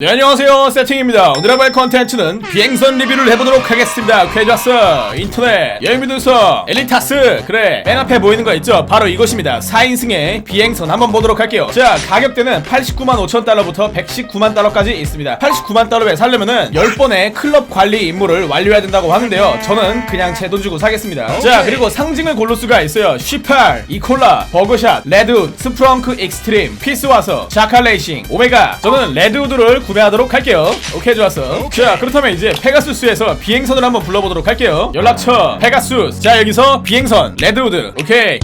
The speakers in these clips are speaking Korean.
네 안녕하세요. 세팅입니다. 오늘의 발 컨텐츠는 비행선 리뷰를 해보도록 하겠습니다. 쾌좌스 인터넷 여행미드서 엘리타스. 그래 맨 앞에 보이는 거 있죠? 바로 이것입니다. 4인승의 비행선 한번 보도록 할게요. 자 가격대는 89만 5천 달러부터 119만 달러까지 있습니다. 89만 달러에 살려면은 10번의 클럽 관리 임무를 완료해야 된다고 하는데요. 저는 그냥 제 돈 주고 사겠습니다. 자 그리고 상징을 고를 수가 있어요. 쉬팔, 이콜라, 버거샷, 레드우드, 스프렁크 익스트림, 피스와서, 자칼레이싱, 오메가. 저는 레드우드를 구매하도록 할게요. 오케이 좋았어. 자 그렇다면 이제 페가수스에서 비행선을 한번 불러보도록 할게요. 연락처 페가수스. 자 여기서 비행선 레드우드. 오케이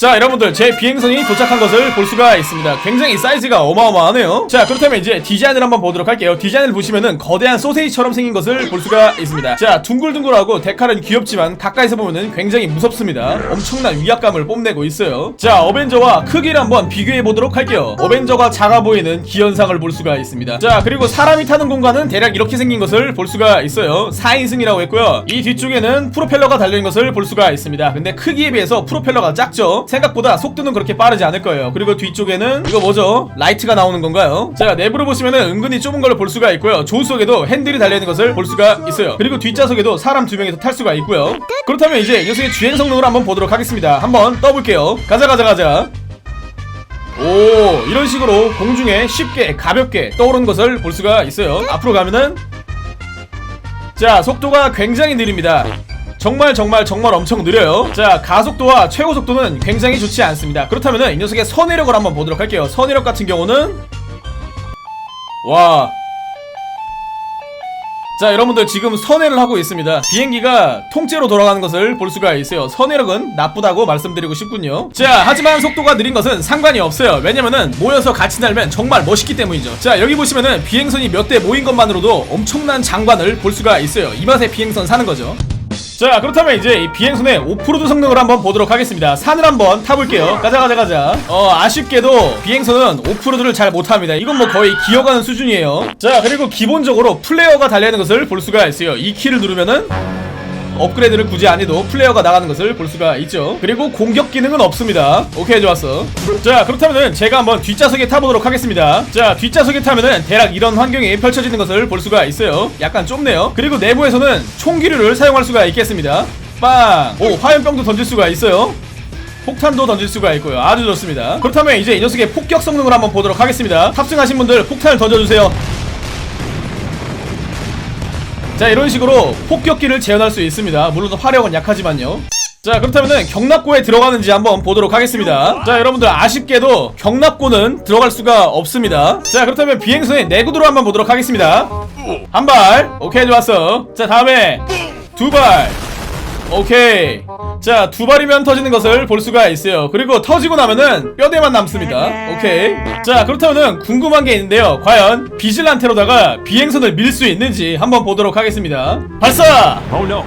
자 여러분들 제 비행선이 도착한 것을 볼 수가 있습니다. 굉장히 사이즈가 어마어마하네요. 자 그렇다면 이제 디자인을 한번 보도록 할게요. 디자인을 보시면은 거대한 소세지처럼 생긴 것을 볼 수가 있습니다. 자 둥글둥글하고 데칼은 귀엽지만 가까이서 보면은 굉장히 무섭습니다. 엄청난 위압감을 뽐내고 있어요. 자 어벤져와 크기를 한번 비교해 보도록 할게요. 어벤져가 작아 보이는 기현상을 볼 수가 있습니다. 자 그리고 사람이 타는 공간은 대략 이렇게 생긴 것을 볼 수가 있어요. 4인승이라고 했고요. 이 뒤쪽에는 프로펠러가 달려있는 것을 볼 수가 있습니다. 근데 크기에 비해서 프로펠러가 작죠 생각보다 속도는 그렇게 빠르지 않을 거예요. 그리고 뒤쪽에는 이거 뭐죠? 라이트가 나오는 건가요? 자 내부를 보시면은 은근히 좁은 걸볼 수가 있고요. 조수석에도 핸들이 달려있는 것을 볼 수가 있어요. 그리고 뒷좌석에도 사람 두 명이서 탈 수가 있고요. 그렇다면 이제 이 녀석의 주행 성능을 한번 보도록 하겠습니다. 한번 떠볼게요. 가자 가자 가자. 오 이런 식으로 공중에 쉽게 가볍게 떠오르는 것을 볼 수가 있어요. 앞으로 가면은 자 속도가 굉장히 느립니다 정말 정말 정말 엄청 느려요. 자 가속도와 최고 속도는 굉장히 좋지 않습니다. 그렇다면은 이 녀석의 선회력을 한번 보도록 할게요. 선회력 같은 경우는 와. 자 여러분들 지금 선회를 하고 있습니다. 비행기가 통째로 돌아가는 것을 볼 수가 있어요. 선회력은 나쁘다고 말씀드리고 싶군요. 자 하지만 속도가 느린 것은 상관이 없어요. 왜냐면은 모여서 같이 날면 정말 멋있기 때문이죠. 자 여기 보시면은 비행선이 몇 대 모인 것만으로도 엄청난 장관을 볼 수가 있어요. 이 맛에 비행선 사는 거죠 자 그렇다면 이제 이 비행선의 오프로드 성능을 한번 보도록 하겠습니다. 산을 한번 타볼게요. 가자 가자 가자. 어 아쉽게도 비행선은 오프로드를 잘 못합니다. 이건 뭐 거의 기어가는 수준이에요. 자 그리고 기본적으로 플레이어가 달려있는 것을 볼 수가 있어요. 이 키를 누르면은 업그레이드를 굳이 안 해도 플레이어가 나가는 것을 볼 수가 있죠. 그리고 공격 기능은 없습니다. 오케이 좋았어. 자 그렇다면은 제가 한번 뒷좌석에 타보도록 하겠습니다. 자 뒷좌석에 타면은 대략 이런 환경이 펼쳐지는 것을 볼 수가 있어요. 약간 좁네요. 그리고 내부에서는 총기류를 사용할 수가 있겠습니다. 빵 오 화염병도 던질 수가 있어요. 폭탄도 던질 수가 있고요. 아주 좋습니다. 그렇다면 이제 이 녀석의 폭격 성능을 한번 보도록 하겠습니다. 탑승하신 분들 폭탄을 던져주세요 자 이런 식으로 폭격기를 재현할 수 있습니다. 물론 화력은 약하지만요. 자 그렇다면은 경납고에 들어가는지 한번 보도록 하겠습니다. 자 여러분들 아쉽게도 경납고는 들어갈 수가 없습니다. 자 그렇다면 비행선의 내구도로 한번 보도록 하겠습니다. 한 발. 오케이 좋았어. 자 다음에 두발 오케이. 자 두 발이면 터지는 것을 볼 수가 있어요. 그리고 터지고 나면은 뼈대만 남습니다. 오케이. 자 그렇다면은 궁금한 게 있는데요. 과연 비질란테로다가 비행선을 밀 수 있는지 한번 보도록 하겠습니다. 발사! Oh no.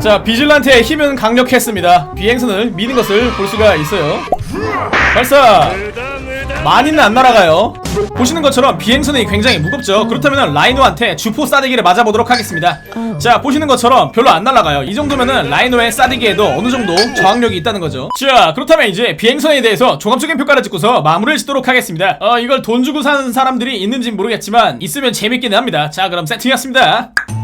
자 비질란테의 힘은 강력했습니다. 비행선을 미는 것을 볼 수가 있어요. 발사 많이는 안 날아가요. 보시는 것처럼 비행선이 굉장히 무겁죠. 그렇다면 라이노한테 주포 싸대기를 맞아보도록 하겠습니다. 자 보시는 것처럼 별로 안 날아가요. 이 정도면은 라이노의 싸대기에도 어느 정도 저항력이 있다는 거죠. 자 그렇다면 이제 비행선에 대해서 종합적인 평가를 짓고서 마무리를 짓도록 하겠습니다. 어 이걸 돈 주고 사는 사람들이 있는지 모르겠지만 있으면 재밌기는 합니다. 자 그럼 세팅했습니다